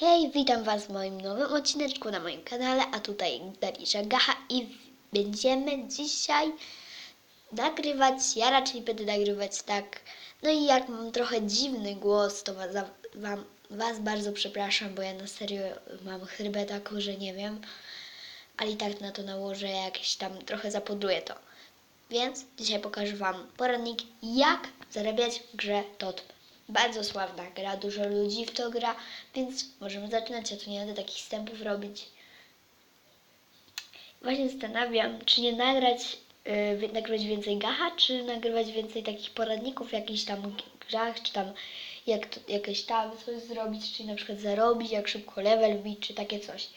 Hej, witam Was w moim nowym odcineczku na moim kanale, a tutaj Darisza Gacha i będziemy dzisiaj nagrywać, ja raczej będę nagrywać tak, no i jak mam trochę dziwny głos, to was, wam, was bardzo przepraszam, bo ja na serio mam chrypę taką, że nie wiem, ale i tak na to nałożę jakieś tam, trochę zapudruję to. Więc dzisiaj pokażę Wam poradnik, jak zarabiać w grze TOT. Bardzo sławna gra, dużo ludzi w to gra, więc możemy zaczynać. Ja tu nie będę takich wstępów robić. Właśnie zastanawiam, czy nie nagrać, yy, nagrywać więcej gacha, czy nagrywać więcej takich poradników w jakichś tam grach, czy tam jak to, jakieś tam coś zrobić, czyli na przykład zarobić, jak szybko level wbić, czy takie coś.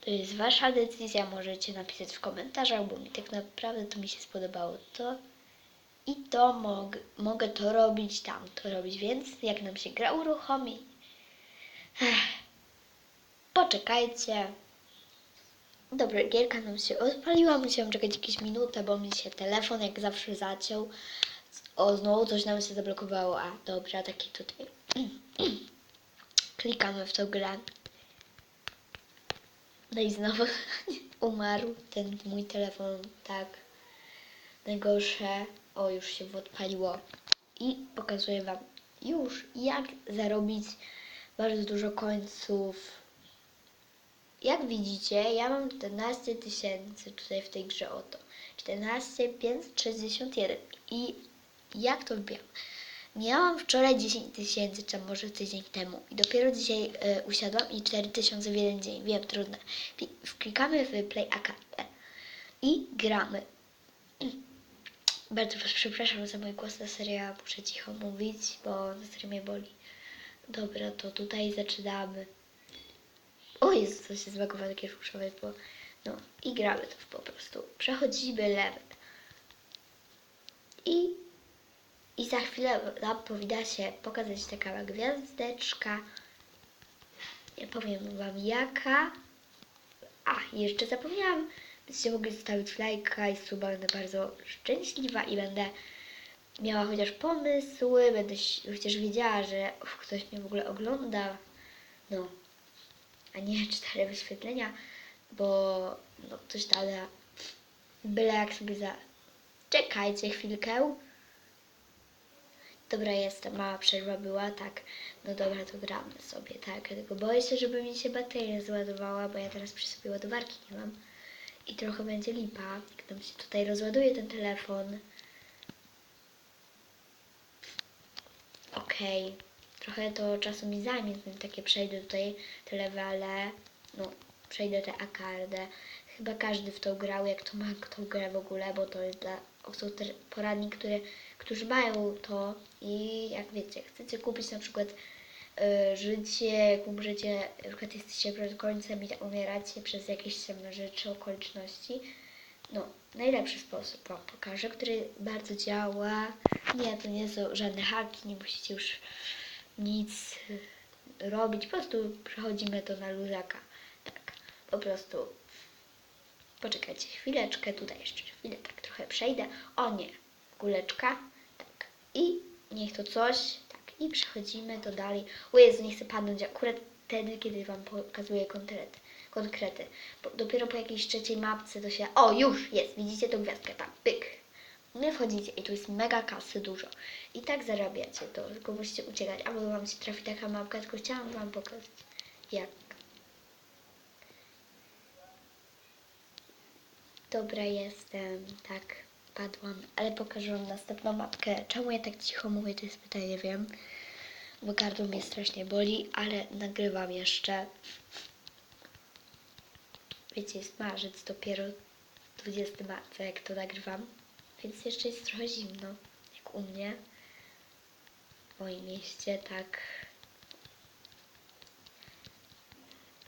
To jest wasza decyzja, możecie napisać w komentarzach, bo mi tak naprawdę to mi się spodobało to. I to mog, mogę to robić, tam to robić, więc jak nam się gra uruchomi, ech, poczekajcie. Dobra, gierka nam się odpaliła, musiałam czekać jakieś minutę, bo mi się telefon jak zawsze zaciął. O, znowu coś nam się zablokowało, a dobra, taki tutaj. Klikamy w tą grę. No i znowu umarł ten mój telefon, tak. Najgorsze, o już się odpaliło. I pokazuję Wam już jak zarobić bardzo dużo końców. Jak widzicie, ja mam 14 tysięcy tutaj w tej grze oto. 14 561 i jak to wbijam? Miałam wczoraj 10 tysięcy, czy może tydzień temu i dopiero dzisiaj e, usiadłam i 4 tysiące w jeden dzień. Wiem, trudne. Wklikamy w Play Academy i gramy. Bardzo Was przepraszam za mój głos, na serio muszę cicho mówić, bo na serio mnie boli. Dobra, to tutaj zaczynamy. O Jezu, co się zbagowało takie ruszowe, bo no i gramy to po prostu. Przechodzimy level. I i za chwilę nam powinna się pokazać taka gwiazdeczka. Ja powiem Wam jaka. A, jeszcze zapomniałam. Byście mogli zostawić lajka i suba. Będę bardzo szczęśliwa i będę miała chociaż pomysły. Będę chociaż wiedziała, że uf, ktoś mnie w ogóle ogląda. No, a nie cztery wyświetlenia, bo no, ktoś tam byle jak sobie za... Czekajcie chwilkę. Dobra, jestem, mała przerwa była, tak. No dobra, to gramy sobie, tak. Tylko boję się, żeby mi się bateria zładowała, bo ja teraz przy sobie ładowarki nie mam. I trochę będzie lipa, jak nam się tutaj rozładuje ten telefon. Okej, trochę to czasu mi zajmie, takie przejdę tutaj te levele. No, przejdę te akardę. Chyba każdy w to grał, jak to ma tą grę w ogóle, bo to jest dla osób poradni, które, którzy mają to i jak wiecie, chcecie kupić na przykład życie, jak umrzecie, na przykład jesteście przed końcem i umieracie przez jakieś tam rzeczy, okoliczności, no, najlepszy sposób Wam pokażę, który bardzo działa. Nie, to nie są żadne haki, nie musicie już nic y, robić, po prostu przechodzimy to na luzaka. Tak, po prostu Poczekajcie chwileczkę, tutaj jeszcze chwilę tak trochę przejdę. O nie, kuleczka, tak. I niech to coś. I przechodzimy to dalej. O Jezu, nie chcę padnąć akurat wtedy, kiedy Wam pokazuję konkrety. konkrety. Dopiero po jakiejś trzeciej mapce to się... O, już jest, widzicie tą gwiazdkę tam, pyk. Nie wchodzicie i tu jest mega kasy dużo. I tak zarabiacie to, tylko musicie uciekać. Albo Wam się trafi taka mapka, tylko chciałam Wam pokazać, jak Dobra jestem, tak, padłam, ale pokażę wam następną mapkę. Czemu ja tak cicho mówię, to jest pytanie, wiem. Bo gardło mnie strasznie boli, ale nagrywam jeszcze. Wiecie, jest marzec, dopiero 20 marca, jak to nagrywam. Więc jeszcze jest trochę zimno, jak u mnie. W moim mieście, tak.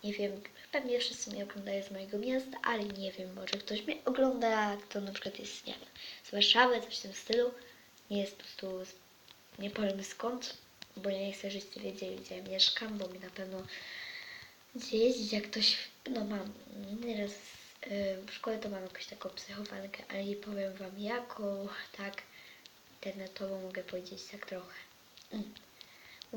Nie wiem, pewnie wszyscy mnie oglądają z mojego miasta, ale nie wiem, może ktoś mnie ogląda, kto na przykład jest, nie wiem, z Warszawy, coś w tym stylu. Nie jest po prostu, nie powiem skąd, bo ja nie chcę, żebyście wiedzieli, gdzie ja mieszkam, bo mi na pewno gdzieś, jak ktoś, no mam, nieraz y, w szkole to mam jakąś taką psychowankę, ale nie powiem wam jaką, tak, internetową mogę powiedzieć tak trochę. Mm. O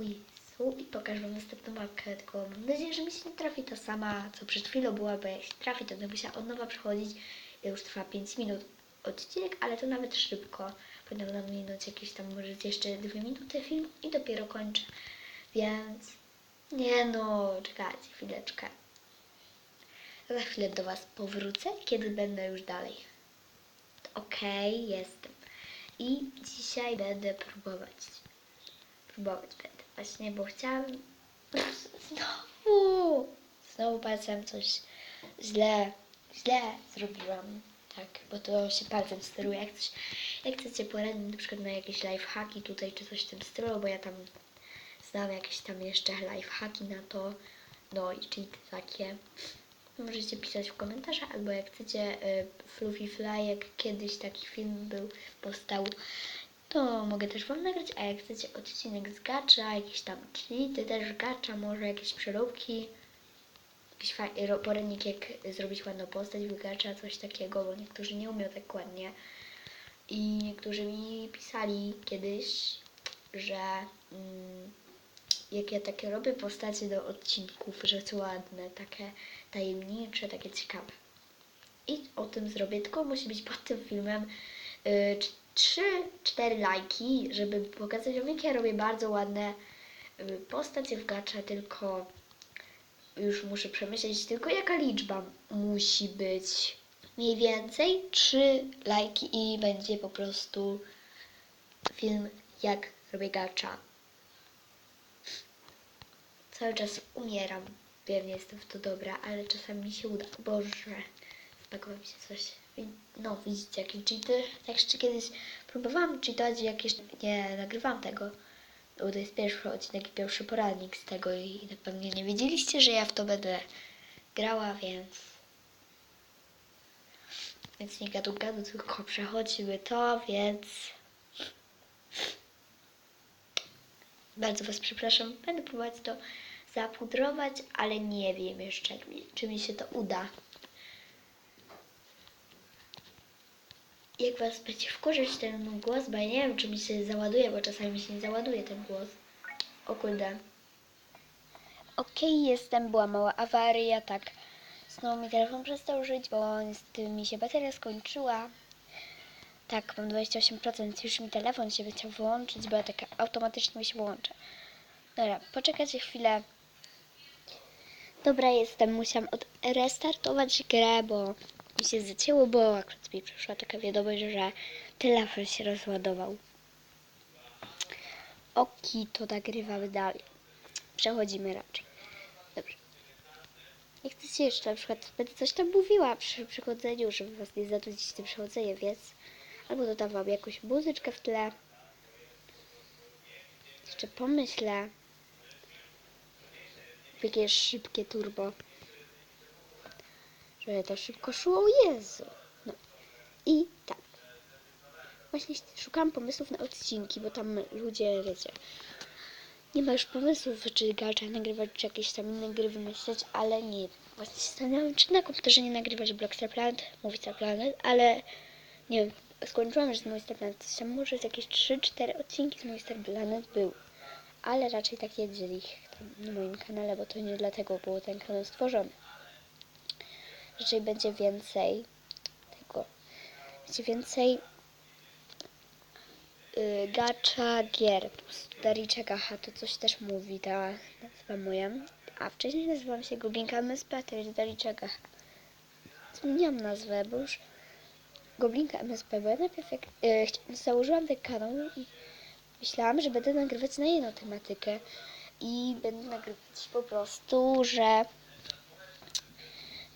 Czasu i pokażę Wam następną mapkę, tylko mam nadzieję, że mi się nie trafi ta sama, co przed chwilą była, bo jak się trafi, to będę musiała od nowa przechodzić. Już trwa 5 minut odcinek, ale to nawet szybko. Będę nam minąć jakieś tam może jeszcze 2 minuty film i dopiero kończę. Więc nie no, czekajcie chwileczkę. Za chwilę do Was powrócę, kiedy będę już dalej. Okej, jestem. I dzisiaj będę próbować. Próbować będę. Właśnie, bo chciałam... Znowu! Znowu palcem coś źle, źle zrobiłam. Tak, bo to się palcem steruje. Jak, coś, jak chcecie poradzić na przykład na jakieś lifehacki tutaj, czy coś w tym stylu, bo ja tam znam jakieś tam jeszcze lifehacki na to. No i cheaty takie. Możecie pisać w komentarzach, albo jak chcecie y, Fluffy jak kiedyś taki film był, powstał, to mogę też Wam nagrać, a jak chcecie odcinek z gacza, jakieś tam cheaty też gacza, może jakieś przeróbki, jakiś poradnik jak zrobić ładną postać w gacza, coś takiego, bo niektórzy nie umią tak ładnie. I niektórzy mi pisali kiedyś, że mm, jak ja takie robię postacie do odcinków, że są ładne, takie tajemnicze, takie ciekawe. I o tym zrobię, tylko musi być pod tym filmem 3-4 lajki, żeby pokazać jak ja robię bardzo ładne y, postacie w gacza, tylko już muszę przemyśleć, tylko jaka liczba musi być. Mniej więcej 3 lajki i będzie po prostu film, jak robię gacza cały czas umieram. Wiem, nie jestem w to dobra, ale czasami mi się uda. Boże, spakowało mi się coś. No, widzicie, jakie cheaty. Tak jeszcze kiedyś próbowałam cheatować, jak jeszcze nie nagrywam tego. Bo to jest pierwszy odcinek i pierwszy poradnik z tego i na pewno nie wiedzieliście, że ja w to będę grała, więc... Więc nie gadu gadu, tylko przechodzimy to, więc... Bardzo Was przepraszam. Będę próbować to zapudrować, ale nie wiem jeszcze, czy mi się to uda. Jak Was będzie wkurzyć ten głos, bo ja nie wiem, czy mi się załaduje, bo czasami mi się nie załaduje ten głos. O kurde. Okej, jestem, była mała awaria, tak. Znowu mi telefon przestał żyć, bo niestety mi się bateria skończyła. Tak, mam 28%. Już mi telefon się chciał wyłączyć, bo ja tak automatycznie mi się wyłącza. Dobra, poczekajcie chwilę. Dobra, jestem. Musiałam restartować grę, bo mi się zacięło, bo akurat mi przyszła taka wiadomość, że telefon się rozładował. Oki, to nagrywamy dalej. Przechodzimy raczej. Dobrze. Jak chcecie jeszcze, na przykład będę coś tam mówiła przy przechodzeniu, żeby was nie zanudzić tym przechodzeniem, więc albo dodawam jakąś muzyczkę w tle. Jeszcze pomyślę. Jakieś szybkie turbo. Żeby to szybko szło. Jezu. No. I tak. Właśnie szukałam pomysłów na odcinki, bo tam ludzie, wiecie, nie ma już pomysłów, czy gacza nagrywać, czy jakieś tam inne gry wymyśleć, ale nie. Właśnie zastanawiam, czy na komputerze nie nagrywać Blockstar Planet, Movistar Planet, ale nie wiem, skończyłam już z Movistar Planet. Coś tam może z jakieś 3-4 odcinki z Movistar Planet był, ale raczej tak widzieli ich tam na moim kanale, bo to nie dlatego był ten kanał stworzony. Raczej będzie więcej tego, będzie więcej y, gacza gier. Po aha, to coś też mówi ta nazwa moja. A wcześniej nazywałam się Goblinka MSP, to jest Dariczek, aha. Zmieniłam nazwę, bo już Goblinka MSP, bo ja najpierw jak y, chci- założyłam ten kanał i myślałam, że będę nagrywać na jedną tematykę i będę nagrywać po prostu, że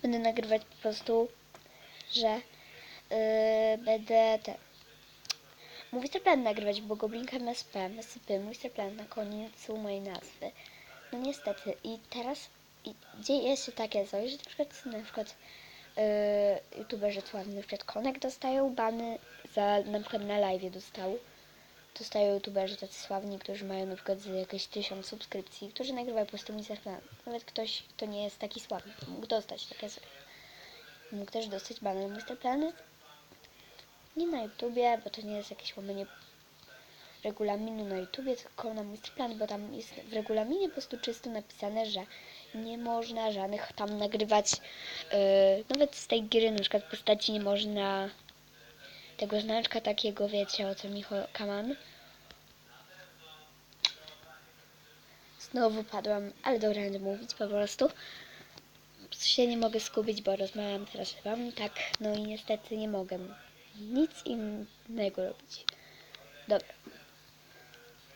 będę nagrywać po prostu, że y, będę ten Mój plan nagrywać, bo Goblinka MSP, MSP, mój plan na końcu mojej nazwy. No niestety. I teraz i dzieje się takie coś, że na przykład, na przykład yy, youtuberzy sławni, na przykład Konek dostają bany za, na przykład na live dostał. Dostają youtuberzy tacy sławni, którzy mają na przykład jakieś tysiąc subskrypcji, którzy nagrywają po prostu mój plan. Nawet ktoś, kto nie jest taki sławny, mógł dostać takie. Mógł też dostać bany na Mr. Planet nie na YouTubie, bo to nie jest jakieś łamanie regulaminu na YouTubie, tylko na mój plan, bo tam jest w regulaminie po prostu czysto napisane, że nie można żadnych tam nagrywać, yy, nawet z tej gry na przykład postaci nie można tego znaczka takiego, wiecie o co mi chodzi, kaman. Znowu padłam, ale dobra, będę mówić po prostu. Się nie mogę skupić, bo rozmawiam teraz z wami, tak, no i niestety nie mogę nic innego robić. Dobra.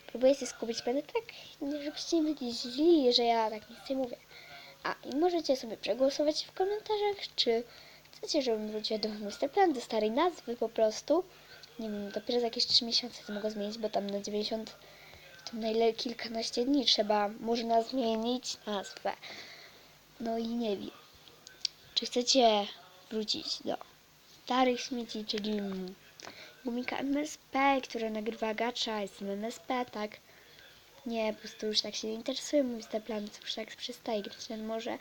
Próbuję się skupić, będę tak, żebyście nie byli źli, że ja tak nic nie mówię. A, i możecie sobie przegłosować w komentarzach, czy chcecie, żebym wróciła do Mr. Plan, do starej nazwy po prostu. Nie wiem, dopiero za jakieś 3 miesiące to mogę zmienić, bo tam na 90, tam na ile kilkanaście dni trzeba, można zmienić nazwę. No i nie wiem. Czy chcecie wrócić do starych śmieci, czyli gumika MSP, która nagrywa gacza, jestem MSP, tak? Nie, po prostu już tak się nie interesuję mój plan, już tak przestaje grać, może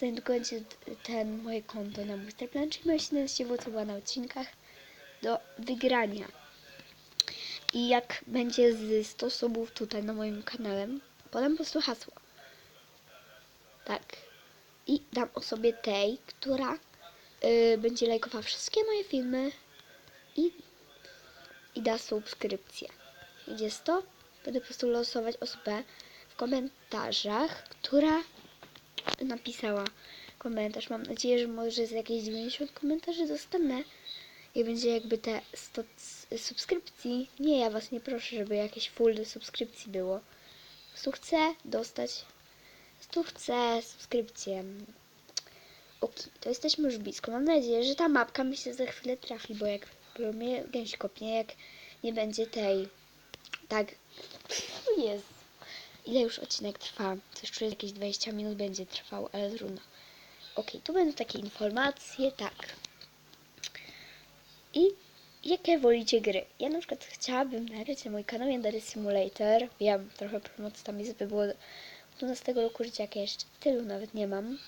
będzie ten moje konto na mój plan, czyli moje 17 była na odcinkach do wygrania. I jak będzie z 100 subów tutaj na moim kanale, podam po prostu hasło. Tak. I dam osobie tej, która y, będzie lajkowała wszystkie moje filmy i, i da subskrypcję. Idzie 100, będę po prostu losować osobę w komentarzach, która napisała komentarz. Mam nadzieję, że może z jakieś 90 komentarzy dostanę. I będzie jakby te 100 s- subskrypcji. Nie, ja was nie proszę, żeby jakieś full subskrypcji było. Po prostu chcę dostać. Po prostu chcę subskrypcję. Ok, to jesteśmy już blisko. Mam nadzieję, że ta mapka mi się za chwilę trafi, bo jak bo mnie gęś kopnie, jak nie będzie tej. Tak. Jest. Ile już odcinek trwa? Coś czuję, jakieś 20 minut będzie trwał, ale trudno. Ok, tu będą takie informacje, tak. I jakie wolicie gry? Ja na przykład chciałabym nagrać na mój kanał Yandere Simulator. Wiem, trochę promocji tam jest, by było 12 roku życia, jak ja jeszcze tylu nawet nie mam.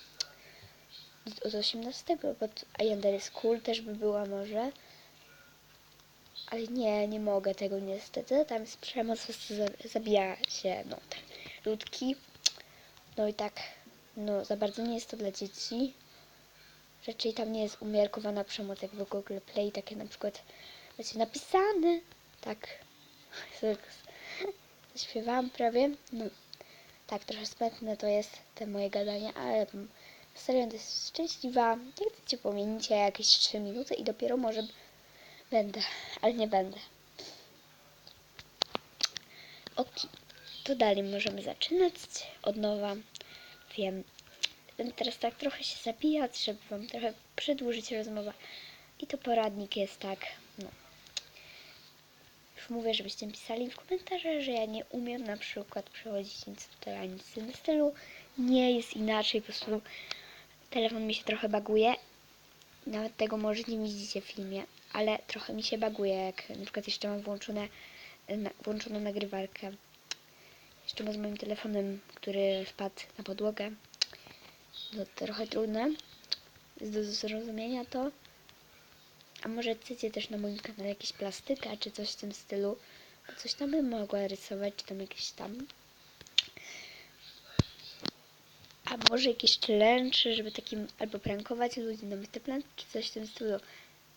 Od 18, bo a Yandere School też by była może. Ale nie, nie mogę tego niestety. Tam jest przemoc, zabija się, no, te ludki. No i tak, no, za bardzo nie jest to dla dzieci. Raczej tam nie jest umiarkowana przemoc, jak w Google Play, takie na przykład, macie napisane, tak, zaśpiewałam prawie, no, tak, trochę smętne to jest te moje gadanie, ale serio jest szczęśliwa, jak chcecie pominicie jakieś 3 minuty i dopiero może będę, ale nie będę. Ok, to dalej możemy zaczynać od nowa. Wiem, teraz tak trochę się zabijać, żeby wam trochę przedłużyć rozmowę. I to poradnik jest tak, no. Już mówię, żebyście pisali w komentarzach, że ja nie umiem na przykład przechodzić nic tutaj ani w tym stylu. Nie jest inaczej, po prostu telefon mi się trochę baguje. Nawet tego może nie widzicie w filmie, ale trochę mi się baguje, jak na przykład jeszcze mam włączone, włączoną nagrywarkę. Jeszcze z moim telefonem, który spadł na podłogę. No trochę trudne jest do zrozumienia to. A może chcecie też na moim kanale jakieś plastyka, czy coś w tym stylu? Coś tam bym mogła rysować, czy tam jakieś tam. A może jakieś challenge, żeby takim albo prankować ludzi na Mr. Plant, czy coś w tym stylu.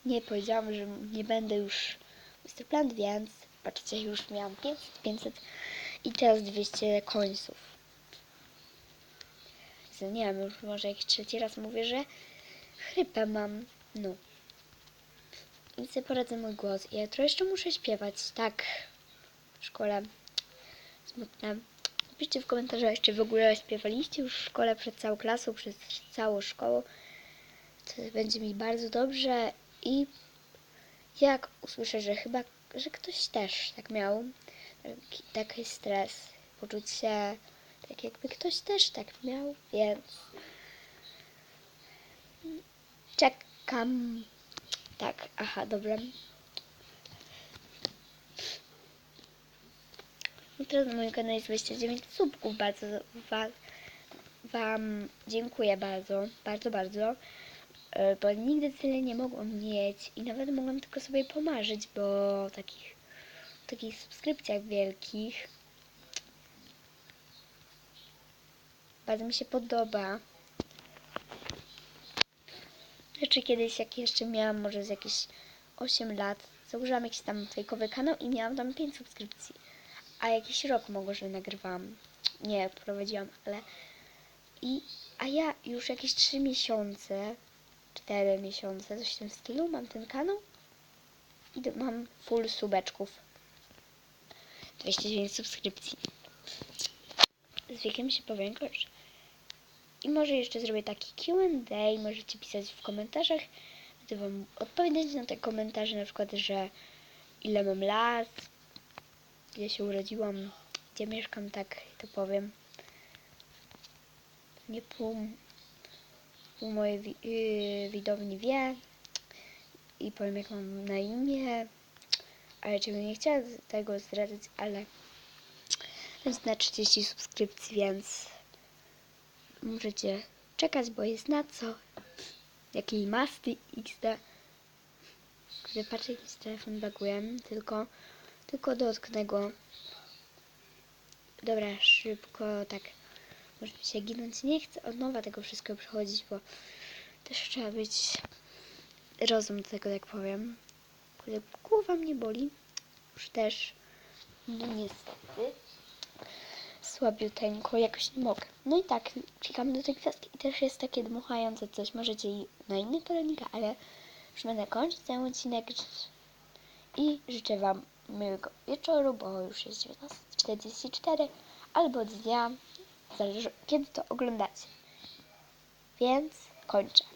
Nie powiedziałam, że nie będę już Mr. Plant, więc patrzcie, już miałam 500, 500 i teraz 200 końców. Nie wiem, już może jakiś trzeci raz mówię, że chrypę mam. No. I sobie poradzę mój głos. I jutro jeszcze muszę śpiewać, tak. W szkole. Smutne. Napiszcie w komentarzach, czy w ogóle śpiewaliście już w szkole przed całą klasą, przez całą szkołą. To będzie mi bardzo dobrze i jak usłyszę, że chyba, że ktoś też tak miał, taki, stres, poczuć się tak jakby ktoś też tak miał, więc czekam. Tak, aha, dobra. Teraz na moim kanale jest 29 subków, bardzo wa, Wam dziękuję bardzo, bardzo, bardzo, e, bo nigdy tyle nie mogłam mieć i nawet mogłam tylko sobie pomarzyć, bo takich takich subskrypcjach wielkich. Bardzo mi się podoba. Znaczy kiedyś, jak jeszcze miałam może z jakieś 8 lat, założyłam jakiś tam fejkowy kanał i miałam tam 5 subskrypcji. A jakiś rok może nagrywałam. Nie, prowadziłam, ale... I, a ja już jakieś 3 miesiące, 4 miesiące, coś w tym stylu, mam ten kanał i mam full subeczków. 209 subskrypcji. Z wiekiem się powiększasz. I może jeszcze zrobię taki Q&A, możecie pisać w komentarzach. Będę wam odpowiadać na te komentarze, na przykład, że ile mam lat, gdzie się urodziłam, gdzie mieszkam, tak to powiem. Nie pół, pół mojej wi- yy, widowni wie i powiem jak mam na imię, ale czego nie chciałam tego zdradzać, ale jest na 30 subskrypcji, więc możecie czekać, bo jest na co. Jakiej masty XD. Gdy patrzę, jakiś telefon baguje, tylko, tylko dotknę go. Dobra, szybko, tak. Może się ginąć. Nie chcę od nowa tego wszystkiego przechodzić, bo też trzeba być rozum do tego, jak powiem. Kurde, Głowa mnie boli. Już też. No niestety słabiuteńko, jakoś nie mogę. No i tak, klikam do tej gwiazdki i też jest takie dmuchające coś. Możecie i na innych poradnikach, ale już będę kończyć ten odcinek i życzę Wam miłego wieczoru, bo już jest 19.44 albo dnia, zależy kiedy to oglądacie. Więc kończę.